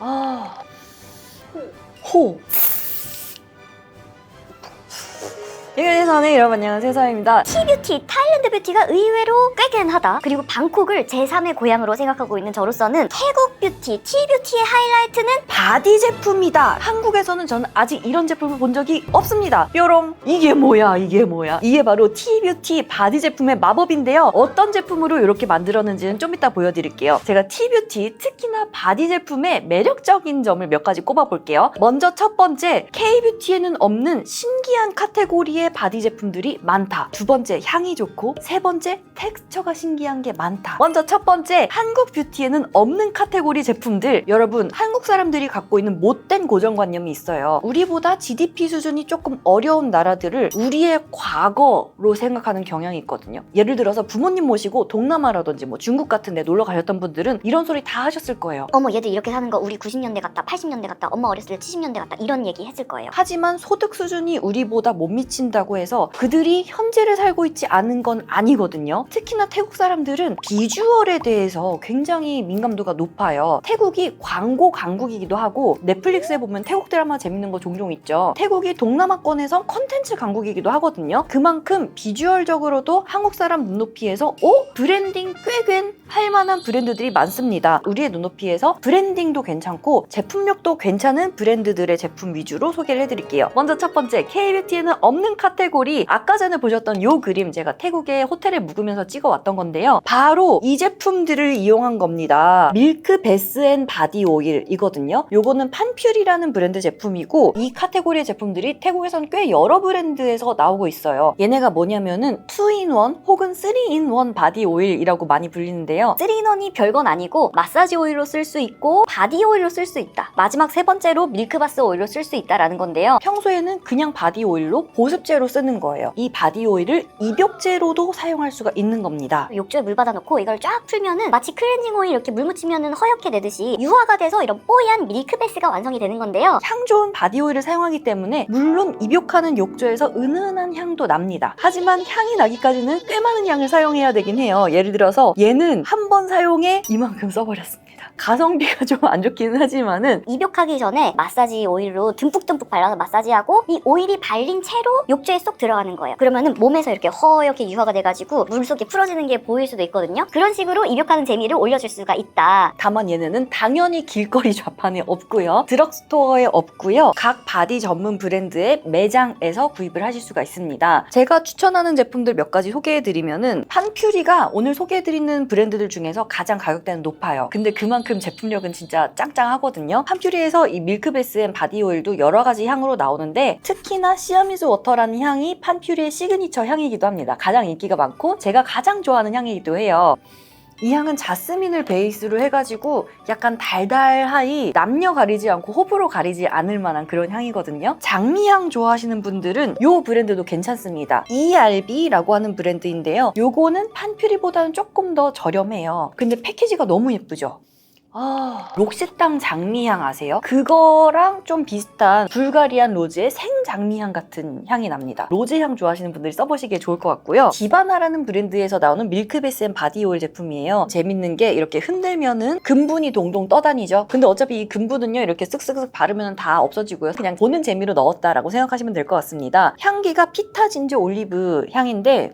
아, 호. 이근에서는 여러분 안녕하세요. 서입니다. T뷰티, 타일랜드 뷰티가 의외로 꽤겐하다. 그리고 방콕을 제3의 고향으로 생각하고 있는 저로서는 태국 뷰티, T뷰티의 하이라이트는 바디 제품이다. 한국에서는 저는 아직 이런 제품을 본 적이 없습니다. 뾰롱 이게 뭐야 이게 뭐야? 이게 바로 T뷰티 바디 제품의 마법인데요. 어떤 제품으로 이렇게 만들었는지는 좀 이따 보여드릴게요. 제가 T뷰티 특히나 바디 제품의 매력적인 점을 몇 가지 꼽아볼게요. 먼저 첫 번째 K뷰티에는 없는 신기한 카테고리의 바디 제품들이 많다. 두 번째 향이 좋고 세 번째 텍스처가 신기한 게 많다. 먼저 첫 번째 한국 뷰티에는 없는 카테고리 제품들. 여러분 한국 사람들이 갖고 있는 못된 고정관념이 있어요. 우리보다 GDP 수준이 조금 어려운 나라들을 우리의 과거로 생각하는 경향이 있거든요. 예를 들어서 부모님 모시고 동남아라든지 뭐 중국 같은 데 놀러 가셨던 분들은 이런 소리 다 하셨을 거예요. 어머 얘들 이렇게 사는 거 우리 90년대 같다, 80년대 같다, 엄마 어렸을 때 70년대 같다 이런 얘기 했을 거예요. 하지만 소득 수준이 우리보다 못 미친다 고 해서 그들이 현재를 살고 있지 않은 건 아니거든요. 특히나 태국 사람들은 비주얼에 대해서 굉장히 민감도가 높아요. 태국이 광고 강국이기도 하고 넷플릭스에 보면 태국 드라마 재밌는 거 종종 있죠. 태국이 동남아권에선 컨텐츠 강국이기도 하거든요. 그만큼 비주얼적으로도 한국 사람 눈높이에서 오 브랜딩 꽤된 할 만한 브랜드들이 많습니다. 우리의 눈높이에서 브랜딩도 괜찮고 제품력도 괜찮은 브랜드들의 제품 위주로 소개를 해드릴게요. 먼저 첫 번째 K뷰티에는 없는 카 테고리 아까 전에 보셨던 요 그림 제가 태국의 호텔에 묵으면서 찍어왔던 건데요. 바로 이 제품들을 이용한 겁니다. 밀크 베스 앤 바디 오일 이거든요. 요거는 판퓨리라는 브랜드 제품이고 이 카테고리의 제품들이 태국에선 꽤 여러 브랜드에서 나오고 있어요. 얘네가 뭐냐면은 2in1 혹은 3in1 바디 오일이라고 많이 불리는데요. 3인원이 별건 아니고 마사지 오일로 쓸 수 있고 바디 오일로 쓸 수 있다. 마지막 세 번째로 밀크바스 오일로 쓸 수 있다라는 건데요. 평소에는 그냥 바디 오일로 보습 제로 쓰는 거예요. 이 바디 오일을 입욕제로도 사용할 수가 있는 겁니다. 욕조에 물 받아놓고 이걸 쫙 풀면은 마치 클렌징 오일 이렇게 물 묻히면은 허옇게 되듯이 유화가 돼서 이런 뽀얀 밀크베스가 완성이 되는 건데요. 향 좋은 바디 오일을 사용하기 때문에 물론 입욕하는 욕조에서 은은한 향도 납니다. 하지만 향이 나기까지는 꽤 많은 양을 사용해야 되긴 해요. 예를 들어서 얘는 한 번 사용에 이만큼 써버렸습니다. 가성비가 좀 안 좋기는 하지만은 입욕하기 전에 마사지 오일로 듬뿍듬뿍 발라서 마사지하고 이 오일이 발린 채로 욕조에 쏙 들어가는 거예요. 그러면은 몸에서 이렇게 허옇게 유화가 돼가지고 물속에 풀어지는 게 보일 수도 있거든요. 그런 식으로 입욕하는 재미를 올려줄 수가 있다. 다만 얘네는 당연히 길거리 좌판에 없고요. 드럭스토어에 없고요. 각 바디 전문 브랜드의 매장에서 구입을 하실 수가 있습니다. 제가 추천하는 제품들 몇 가지 소개해드리면은 판퓨리가 오늘 소개해드리는 브랜드들 중에서 가장 가격대는 높아요. 근데 그만큼 제품력은 진짜 짱짱하거든요. 판퓨리에서 이 밀크베스 앤 바디 오일도 여러 가지 향으로 나오는데 특히나 시아미즈 워터라는 향이 판퓨리의 시그니처 향이기도 합니다. 가장 인기가 많고 제가 가장 좋아하는 향이기도 해요. 이 향은 자스민을 베이스로 해가지고 약간 달달하이 남녀 가리지 않고 호불호 가리지 않을 만한 그런 향이거든요. 장미향 좋아하시는 분들은 이 브랜드도 괜찮습니다. ERB라고 하는 브랜드인데요. 요거는 판퓨리보다는 조금 더 저렴해요. 근데 패키지가 너무 예쁘죠? 아, 록시땅 장미향 아세요? 그거랑 좀 비슷한 불가리안 로즈의 생장미향 같은 향이 납니다. 로즈향 좋아하시는 분들이 써보시기에 좋을 것 같고요. 디바나라는 브랜드에서 나오는 밀크베스 앤 바디 오일 제품이에요. 재밌는 게 이렇게 흔들면은 금분이 동동 떠다니죠. 근데 어차피 이 금분은요, 이렇게 쓱쓱쓱 바르면 다 없어지고요. 그냥 보는 재미로 넣었다라고 생각하시면 될 것 같습니다. 향기가 피타 진저 올리브 향인데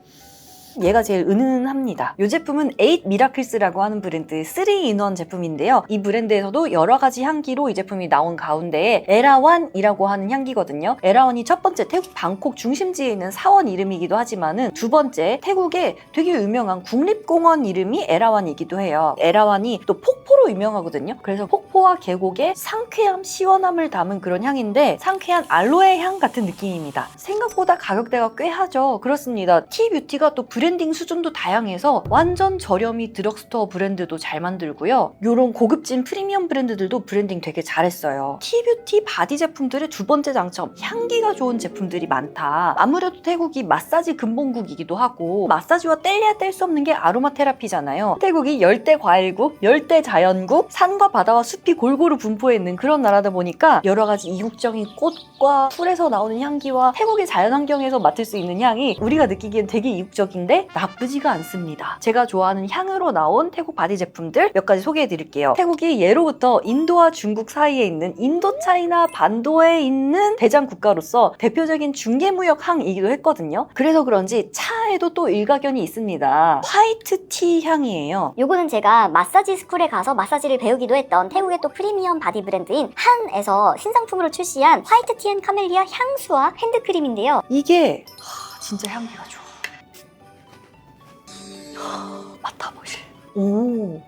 얘가 제일 은은합니다. 이 제품은 8 미라클스라고 하는 브랜드 3인원 제품인데요. 이 브랜드에서도 여러 가지 향기로 이 제품이 나온 가운데 에라완이라고 하는 향기거든요. 에라완이 첫 번째 태국 방콕 중심지에 있는 사원 이름이기도 하지만은 두 번째 태국의 되게 유명한 국립공원 이름이 에라완이기도 해요. 에라완이 또 폭포로 유명하거든요. 그래서 폭포와 계곡의 상쾌함, 시원함을 담은 그런 향인데 상쾌한 알로에 향 같은 느낌입니다. 생각보다 가격대가 꽤 하죠. 그렇습니다. T뷰티가 또 브랜 딩 수준도 다양해서 완전 저렴이 드럭스토어 브랜드도 잘 만들고요. 요런 고급진 프리미엄 브랜드들도 브랜딩 되게 잘했어요. T뷰티 바디 제품들의 두 번째 장점, 향기가 좋은 제품들이 많다. 아무래도 태국이 마사지 근본국이기도 하고 마사지와 뗄래야 뗄 수 없는 게 아로마 테라피잖아요. 태국이 열대 과일국, 열대 자연국, 산과 바다와 숲이 골고루 분포해 있는 그런 나라다 보니까 여러 가지 이국적인 꽃과 풀에서 나오는 향기와 태국의 자연 환경에서 맡을 수 있는 향이 우리가 느끼기엔 되게 이국적인데 있는데 나쁘지가 않습니다. 제가 좋아하는 향으로 나온 태국 바디 제품들 몇 가지 소개해 드릴게요. 태국이 예로부터 인도와 중국 사이에 있는 인도차이나 반도에 있는 대장 국가로서 대표적인 중개무역 항이기도 했거든요. 그래서 그런지 차에도 또 일가견이 있습니다. 화이트 티 향이에요. 요거는 제가 마사지 스쿨에 가서 마사지를 배우기도 했던 태국의 또 프리미엄 바디 브랜드인 한에서 신상품으로 출시한 화이트 티앤 카멜리아 향수와 핸드크림인데요. 이게 하, 진짜 향기가 좋아. 하, 맡아보실. 오.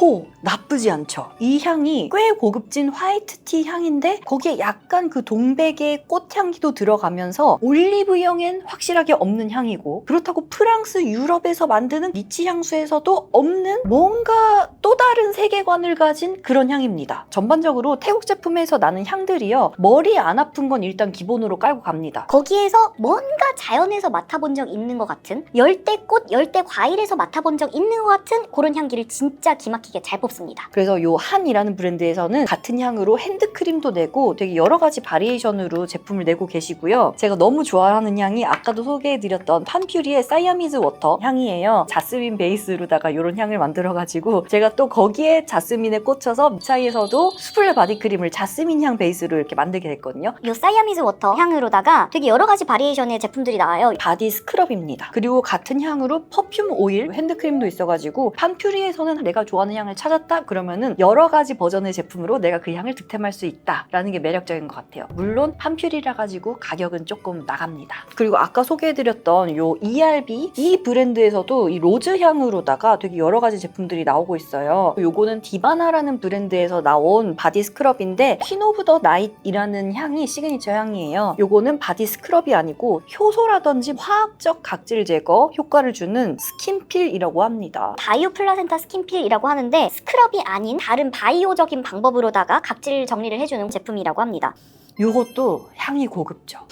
호 나쁘지 않죠. 이 향이 꽤 고급진 화이트티 향인데 거기에 약간 그 동백의 꽃향기도 들어가면서 올리브영엔 확실하게 없는 향이고 그렇다고 프랑스 유럽에서 만드는 리치 향수에서도 없는 뭔가 또 다른 세계관을 가진 그런 향입니다. 전반적으로 태국 제품에서 나는 향들이요 머리 안 아픈 건 일단 기본으로 깔고 갑니다. 거기에서 뭔가 자연에서 맡아본 적 있는 것 같은 열대 꽃, 열대 과일에서 맡아본 적 있는 것 같은 그런 향기를 진짜 기막히게 잘 뽑습니다. 그래서 요 한이라는 브랜드에서는 같은 향으로 핸드크림도 내고 되게 여러 가지 바리에이션으로 제품을 내고 계시고요. 제가 너무 좋아하는 향이 아까도 소개해드렸던 판퓨리의 사이아미즈 워터 향이에요. 자스민 베이스로다가 이런 향을 만들어가지고 제가 또 거기에 자스민에 꽂혀서 미차이에서도 수플레 바디크림을 자스민 향 베이스로 이렇게 만들게 됐거든요. 이 사이아미즈 워터 향으로다가 되게 여러 가지 바리에이션의 제품들이 나와요. 바디 스크럽입니다. 그리고 같은 향으로 퍼퓸 오일, 핸드크림도 있어가지고 판퓨리에서는 내가 좋아하는 향을 찾았다 그러면은 여러 가지 버전의 제품으로 내가 그 향을 득템할 수 있다라는 게 매력적인 것 같아요. 물론 판퓨리라 가지고 가격은 조금 나갑니다. 그리고 아까 소개해드렸던 요 ERB 이 브랜드에서도 이 로즈 향으로다가 되게 여러 가지 제품들이 나오고 있어요. 요거는 디바나라는 브랜드에서 나온 바디 스크럽인데 퀸 오브 더 나잇이라는 향이 시그니처 향이에요. 요거는 바디 스크럽이 아니고 효소라든지 화학적 각질 제거 효과를 주는 스킨필이라고 합니다. 바이오 플라센타 스킨필이라고 하는 데 스크럽이 아닌 다른 바이오적인 방법으로다가 각질 정리를 해주는 제품이라고 합니다. 요것도 향이 고급져.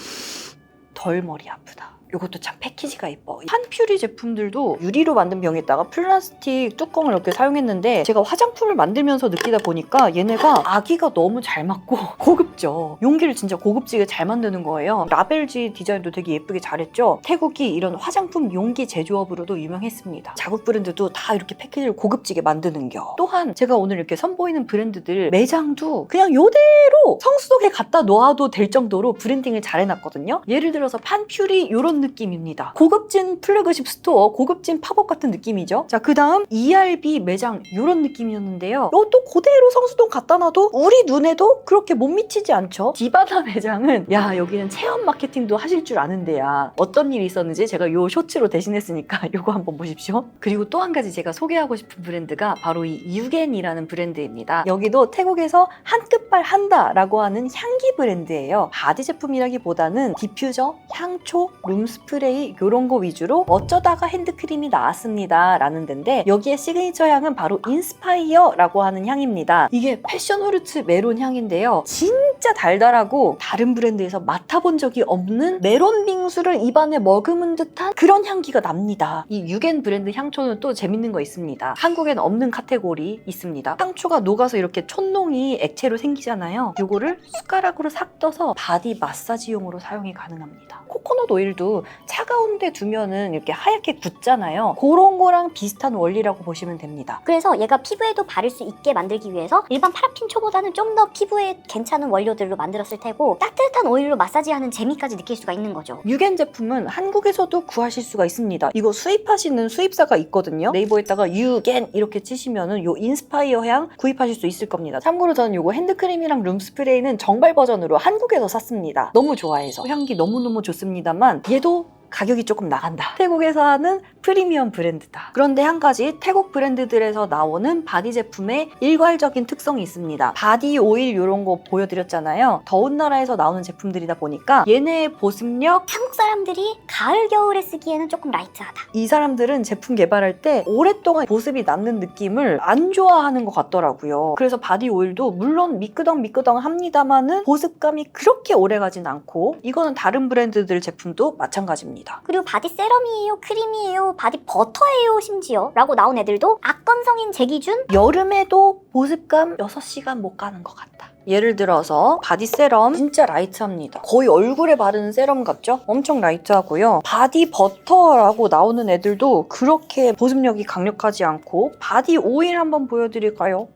덜 머리 아프다. 요것도 참 패키지가 예뻐. 한퓨리 제품들도 유리로 만든 병에다가 플라스틱 뚜껑을 이렇게 사용했는데 제가 화장품을 만들면서 느끼다 보니까 얘네가 아기가 너무 잘 맞고 고급져. 용기를 진짜 고급지게 잘 만드는 거예요. 라벨지 디자인도 되게 예쁘게 잘했죠. 태국이 이런 화장품 용기 제조업으로도 유명했습니다. 자국 브랜드도 다 이렇게 패키지를 고급지게 만드는 겨. 또한 제가 오늘 이렇게 선보이는 브랜드들 매장도 그냥 요대로 성수동에 갖다 놓아도 될 정도로 브랜딩을 잘 해놨거든요. 예를 들어서 판퓨리 이런 느낌입니다. 고급진 플래그십 스토어, 고급진 팝업 같은 느낌이죠. 자, 그 다음 ERB 매장 이런 느낌이었는데요. 이것도 그대로 성수동 갖다 놔도 우리 눈에도 그렇게 못 미치지 않죠. 디바나 매장은 야 여기는 체험 마케팅도 하실 줄 아는데야 어떤 일이 있었는지 제가 요 쇼츠로 대신했으니까 요거 한번 보십시오. 그리고 또 한 가지 제가 소개하고 싶은 브랜드가 바로 이 유겐이라는 브랜드입니다. 여기도 태국에서 한 끝발 한다라고 하는 향기 브랜드예요. 바디 제품이라기보다는 디퓨저, 향초, 룸스 프레이 이런 거 위주로 어쩌다가 핸드크림이 나왔습니다 라는 데인데 여기에 시그니처 향은 바로 인스파이어라고 하는 향입니다. 이게 패션 후르츠 메론 향인데요. 진짜 달달하고 다른 브랜드에서 맡아본 적이 없는 메론 빙수를 입안에 머금은 듯한 그런 향기가 납니다. 이 유겐 브랜드 향초는 또 재밌는 거 있습니다. 한국엔 없는 카테고리 있습니다. 향초가 녹아서 이렇게 촌농이 액체로 생기잖아요. 요거를 숟가락으로 싹 떠서 바디 마사지용으로 사용이 가능합니다. 코코넛 오일 도 차가운 데 두면은 이렇게 하얗게 굳잖아요. 그런 거랑 비슷한 원리라고 보시면 됩니다. 그래서 얘가 피부에도 바를 수 있게 만들기 위해서 일반 파라핀 초보다는 좀 더 피부에 괜찮은 원료들로 만들었을 테고 따뜻한 오일로 마사지하는 재미까지 느낄 수가 있는 거죠. 유겐 제품은 한국에서도 구하실 수가 있습니다. 이거 수입하시는 수입사가 있거든요. 네이버에다가 유겐 이렇게 치시면은 요 인스파이어 향 구입하실 수 있을 겁니다. 참고로 저는 요거 핸드크림이랑 룸 스프레이는 정발 버전으로 한국에서 샀습니다. 너무 좋아해서 향기 너무너무 좋습니다만 얘도 Tu 가격이 조금 나간다. 태국에서 하는 프리미엄 브랜드다. 그런데 한 가지 태국 브랜드들에서 나오는 바디 제품의 일괄적인 특성이 있습니다. 바디 오일 이런 거 보여드렸잖아요. 더운 나라에서 나오는 제품들이다 보니까 얘네의 보습력, 한국 사람들이 가을 겨울에 쓰기에는 조금 라이트하다. 이 사람들은 제품 개발할 때 오랫동안 보습이 남는 느낌을 안 좋아하는 것 같더라고요. 그래서 바디 오일도 물론 미끄덩 미끄덩 합니다만은 보습감이 그렇게 오래 가진 않고 이거는 다른 브랜드들 제품도 마찬가지입니다. 있습니다. 그리고 바디 세럼이에요, 크림이에요, 바디 버터예요, 심지어 라고 나온 애들도 악건성인 제 기준 여름에도 보습감 6시간 못 가는 것 같다. 예를 들어서 바디 세럼 진짜 라이트합니다. 거의 얼굴에 바르는 세럼 같죠? 엄청 라이트하고요. 바디 버터라고 나오는 애들도 그렇게 보습력이 강력하지 않고 바디 오일 한번 보여드릴까요?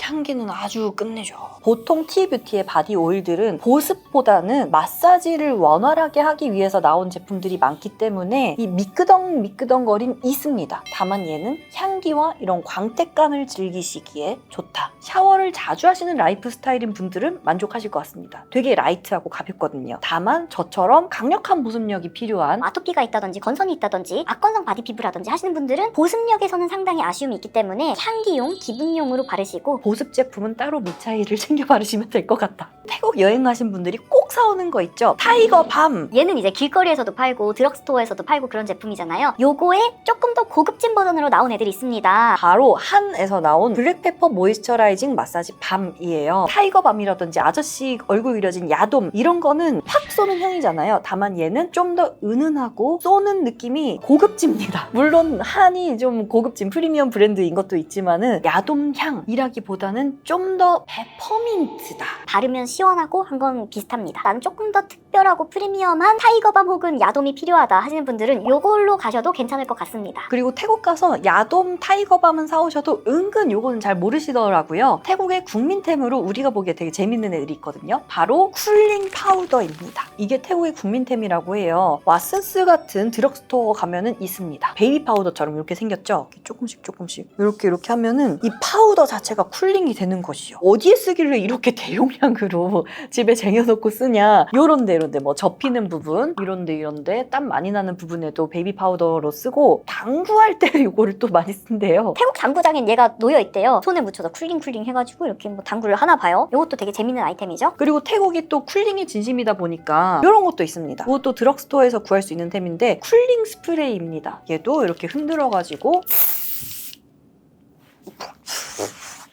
향기는 아주 끝내죠. 보통 티뷰티의 바디 오일들은 보습보다는 마사지를 원활하게 하기 위해서 나온 제품들이 많기 때문에 이 미끄덩 미끄덩거림 있습니다. 다만 얘는 향기와 이런 광택감을 즐기시기에 좋다. 샤워를 자주 하시는 라이프 스타일인 분들은 만족하실 것 같습니다. 되게 라이트하고 가볍거든요. 다만 저처럼 강력한 보습력이 필요한 아토피가 있다든지 건선이 있다든지 악건성 바디 피부라든지 하시는 분들은 보습력에서는 상당히 아쉬움이 있기 때문에 향기용, 기분용으로 바르시고 보습 제품은 따로 미차이를 챙겨 바르시면 될 것 같다. 태국 여행 가신 분들이 꼭 사오는 거 있죠? 타이거 밤. 얘는 이제 길거리에서도 팔고 드럭스토어에서도 팔고 그런 제품이잖아요. 요거에 조금 더 고급진 버전으로 나온 애들이 있습니다. 바로 한에서 나온 블랙페퍼 모이스처라이징 마사지 밤이에요. 타이거 밤이라든지 아저씨 얼굴 그려진 야돔 이런 거는 확 쏘는 향이잖아요. 다만 얘는 좀 더 은은하고 쏘는 느낌이 고급집니다. 물론 한이 좀 고급진 프리미엄 브랜드인 것도 있지만은 야돔 향이라기보다는 좀 더 페퍼민트다. 바르면 시원하고 한 건 비슷합니다. 나는 조금 더 특 별하고 프리미엄한 타이거밤 혹은 야돔이 필요하다 하시는 분들은 요걸로 가셔도 괜찮을 것 같습니다. 그리고 태국 가서 야돔 타이거밤은 사오셔도 은근 요거는 잘 모르시더라고요. 태국의 국민템으로 우리가 보기에 되게 재밌는 애들이 있거든요. 바로 쿨링 파우더입니다. 이게 태국의 국민템이라고 해요. 왓슨스 같은 드럭스토어 가면은 있습니다. 베이비 파우더처럼 이렇게 생겼죠? 조금씩 조금씩 이렇게 이렇게 하면은 이 파우더 자체가 쿨링이 되는 것이요. 어디에 쓰길래 이렇게 대용량으로 집에 쟁여놓고 쓰냐? 요런데 이런데 뭐 접히는 부분 이런데 이런데 땀 많이 나는 부분에도 베이비 파우더로 쓰고 당구할 때 이거를 또 많이 쓴대요. 태국 당구장엔 얘가 놓여 있대요. 손에 묻혀서 쿨링 쿨링 해가지고 이렇게 뭐 당구를 하나 봐요. 이것도 되게 재밌는 아이템이죠. 그리고 태국이 또 쿨링이 진심이다 보니까 이런 것도 있습니다. 이것도 드럭스토어에서 구할 수 있는 템인데 쿨링 스프레이입니다. 얘도 이렇게 흔들어가지고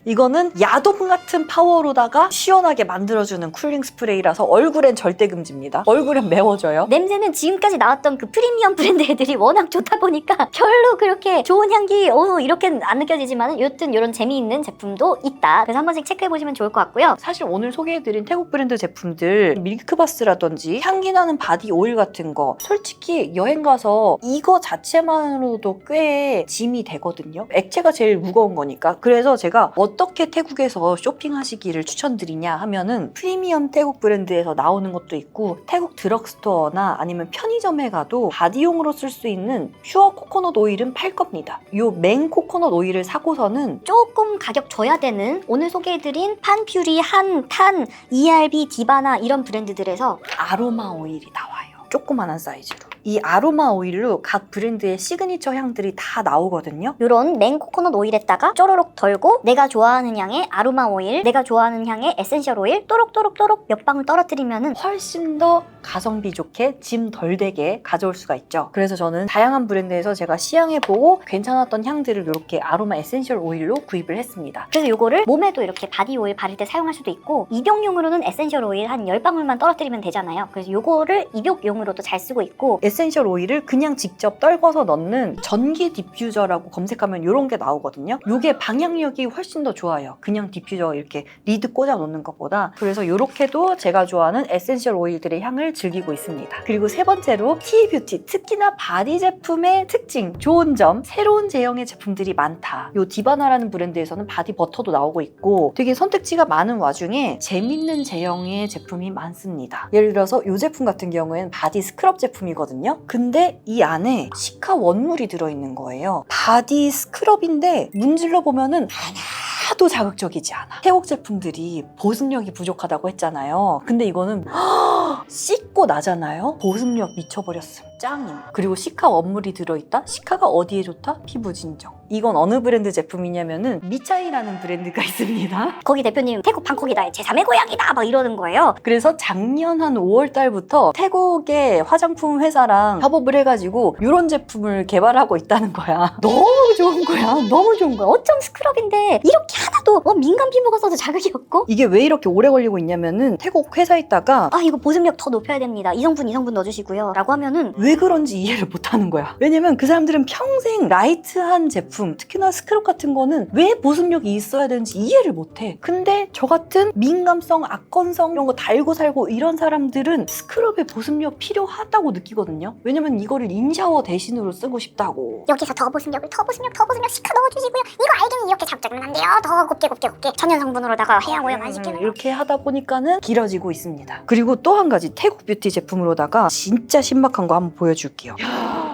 이거는 야돔 같은 파워로다가 시원하게 만들어주는 쿨링 스프레이라서 얼굴엔 절대 금지입니다. 얼굴엔 매워져요. 냄새는 지금까지 나왔던 그 프리미엄 브랜드 애들이 워낙 좋다 보니까 별로 그렇게 좋은 향기 어 이렇게 안 느껴지지만 여튼 이런 재미있는 제품도 있다. 그래서 한 번씩 체크해 보시면 좋을 것 같고요. 사실 오늘 소개해드린 태국 브랜드 제품들 밀크바스라든지 향기 나는 바디 오일 같은 거 솔직히 여행 가서 이거 자체만으로도 꽤 짐이 되거든요 액체가 제일 무거운 거니까 그래서 제가 어 떻게 태국에서 쇼핑하시기를 추천드리냐 하면은 프리미엄 태국 브랜드에서 나오는 것도 있고 태국 드럭스토어나 아니면 편의점에 가도 바디용으로 쓸 수 있는 퓨어 코코넛 오일은 팔 겁니다 요 맹 코코넛 오일을 사고서는 조금 가격 줘야 되는 오늘 소개해드린 판퓨리, 한, 탄, ERB, 디바나 이런 브랜드들에서 아로마 오일이 나와요. 조그만한 사이즈로. 이 아로마 오일로 각 브랜드의 시그니처 향들이 다 나오거든요. 이런 맹 코코넛 오일에다가 쪼로록 덜고 내가 좋아하는 향의 아로마 오일, 내가 좋아하는 향의 에센셜 오일 또록또록또록 몇 방울 떨어뜨리면은 훨씬 더 가성비 좋게 짐 덜 되게 가져올 수가 있죠. 그래서 저는 다양한 브랜드에서 제가 시향해보고 괜찮았던 향들을 이렇게 아로마 에센셜 오일로 구입을 했습니다. 그래서 요거를 몸에도 이렇게 바디 오일 바를 때 사용할 수도 있고 입욕용으로는 에센셜 오일 한 10방울만 떨어뜨리면 되잖아요. 그래서 요거를 입욕용으로도 잘 쓰고 있고 에센셜 오일을 그냥 직접 떨궈서 넣는 전기 디퓨저라고 검색하면 이런 게 나오거든요. 이게 방향력이 훨씬 더 좋아요. 그냥 디퓨저 이렇게 리드 꽂아 놓는 것보다. 그래서 이렇게도 제가 좋아하는 에센셜 오일들의 향을 즐기고 있습니다. 그리고 세 번째로 T뷰티, 특히나 바디 제품의 특징, 좋은 점, 새로운 제형의 제품들이 많다. 요 디바나라는 브랜드에서는 바디 버터도 나오고 있고 되게 선택지가 많은 와중에 재밌는 제형의 제품이 많습니다. 예를 들어서 이 제품 같은 경우에는 바디 스크럽 제품이거든요. 근데 이 안에 시카 원물이 들어있는 거예요. 바디 스크럽인데 문질러 보면은 하나도 자극적이지 않아. 태국 제품들이 보습력이 부족하다고 했잖아요. 근데 이거는 씻고 나잖아요. 보습력 미쳐버렸습니다. 짱임. 그리고 시카 원물이 들어있다? 시카가 어디에 좋다? 피부 진정. 이건 어느 브랜드 제품이냐면은 미차이라는 브랜드가 있습니다. 거기 대표님 태국 방콕이다 제3의 고향이다 막 이러는 거예요. 그래서 작년 한 5월 달부터 태국의 화장품 회사랑 협업을 해가지고 이런 제품을 개발하고 있다는 거야. 너무 좋은 거야. 너무 좋은 거야. 어쩜 스크럽인데 이렇게 하나도 어, 민감 피부가 써도 자극이 없고 이게 왜 이렇게 오래 걸리고 있냐면은 태국 회사에 있다가 아 이거 보습력 더 높여야 됩니다. 이 성분 이 성분 넣어주시고요. 라고 하면은 왜 그런지 이해를 못 하는 거야. 왜냐면 그 사람들은 평생 라이트한 제품, 특히나 스크럽 같은 거는 왜 보습력이 있어야 되는지 이해를 못 해. 근데 저 같은 민감성, 악건성 이런 거 달고 살고 이런 사람들은 스크럽의 보습력 필요하다고 느끼거든요. 왜냐면 이거를 인샤워 대신으로 쓰고 싶다고. 여기서 더 보습력을 더 보습력 더 보습력 시카 넣어주시고요 이거 알갱이 이렇게 잡자면 안 돼요 더 곱게 곱게 곱게 천연 성분으로다가 해양 오염 안 시키는 음, 이렇게 하다 보니까는 길어지고 있습니다. 그리고 또 한 가지 태국 뷰티 제품으로다가 진짜 신박한 거 한번 보여줄게요.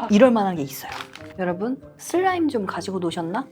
이럴 만한 게 있어요. 여러분 슬라임 좀 가지고 노셨나?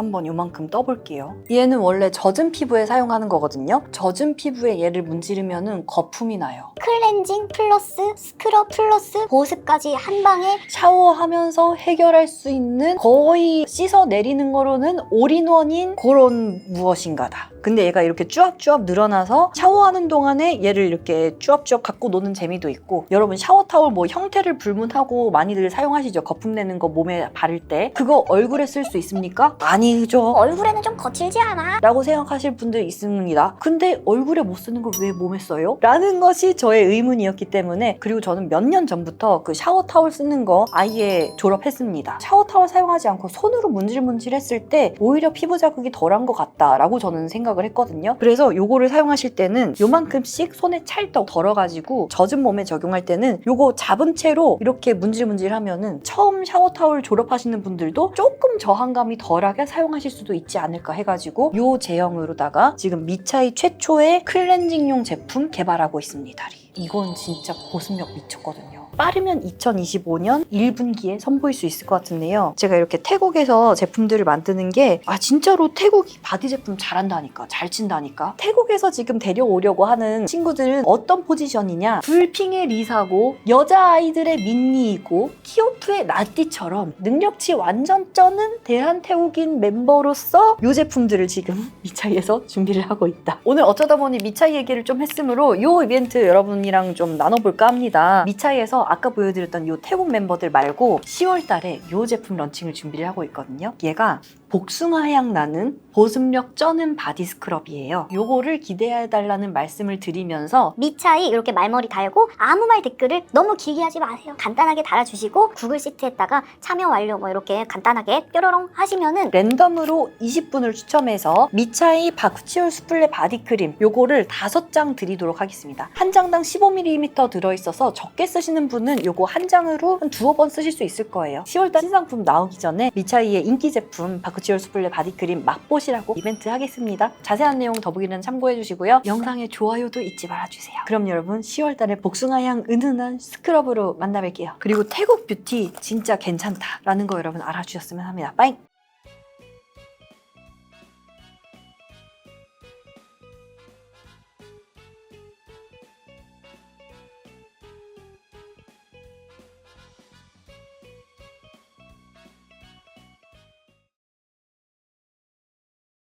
한번 요만큼 떠볼게요. 얘는 원래 젖은 피부에 사용하는 거거든요. 젖은 피부에 얘를 문지르면은 거품이 나요. 클렌징 플러스 스크럽 플러스 보습까지 한 방에 샤워하면서 해결할 수 있는 거의 씻어 내리는 거로는 올인원인 그런 무엇인가다. 근데 얘가 이렇게 쭈압쭈압 늘어나서 샤워하는 동안에 얘를 이렇게 쭈압쭈압 갖고 노는 재미도 있고 여러분 샤워 타월 뭐 형태를 불문하고 많이들 사용하시죠. 거품 내는 거 몸에 바를 때 그거 얼굴에 쓸 수 있습니까? 아니죠. 얼굴에는 좀 거칠지 않아? 라고 생각하실 분들 있습니다. 근데 얼굴에 못 쓰는 걸 왜 몸에 써요? 라는 것이 저의 의문이었기 때문에 그리고 저는 몇 년 전부터 그 샤워 타월 쓰는 거 아예 졸업했습니다. 샤워 타월 사용하지 않고 손으로 문질문질 했을 때 오히려 피부 자극이 덜한 것 같다라고 저는 생각 을 했거든요. 그래서 요거를 사용하실 때는 요만큼씩 손에 찰떡 덜어가지고 젖은 몸에 적용할 때는 요거 잡은 채로 이렇게 문질문질 하면은 처음 샤워 타월 졸업하시는 분들도 조금 저항감이 덜하게 사용하실 수도 있지 않을까 해가지고 요 제형으로다가 지금 미차이 최초의 클렌징용 제품 개발하고 있습니다. 이건 진짜 보습력 미쳤거든요. 빠르면 2025년 1분기에 선보일 수 있을 것 같은데요. 제가 이렇게 태국에서 제품들을 만드는 게, 아, 진짜로 태국이 바디 제품 잘한다니까, 잘 친다니까. 태국에서 지금 데려오려고 하는 친구들은 어떤 포지션이냐? 불핑의 리사고, 여자아이들의 민니이고, 키오프의 라띠처럼 능력치 완전 쩌는 대한태국인 멤버로서 이 제품들을 지금 미차이에서 준비를 하고 있다. 오늘 어쩌다 보니 미차이 얘기를 좀 했으므로 이 이벤트 여러분이랑 좀 나눠볼까 합니다. 미차이에서 아까 보여드렸던 이 태국 멤버들 말고 10월 달에 이 제품 런칭을 준비를 하고 있거든요. 얘가 복숭아 향 나는 보습력 쩌는 바디 스크럽이에요. 요거를 기대해달라는 말씀을 드리면서 미차이 이렇게 말머리 달고 아무 말 댓글을 너무 길게 하지 마세요. 간단하게 달아주시고 구글 시트에다가 참여 완료 뭐 이렇게 간단하게 뾰로롱 하시면은 랜덤으로 20분을 추첨해서 미차이 바쿠치올 수플레 바디 크림 요거를 5장 드리도록 하겠습니다. 한 장당 15ml 들어있어서 적게 쓰시는 분은 요거 한 장으로 한 두어 번 쓰실 수 있을 거예요. 10월달 신상품 나오기 전에 미차이의 인기 제품 바쿠 치올 수플레 바디크림 맛보시라고 이벤트 하겠습니다. 자세한 내용 더보기는 참고해 주시고요. 영상에 좋아요도 잊지 말아주세요. 그럼 여러분 10월달에 복숭아향 은은한 스크럽으로 만나 뵐게요. 그리고 태국 뷰티 진짜 괜찮다라는 거 여러분 알아주셨으면 합니다. 빠잉!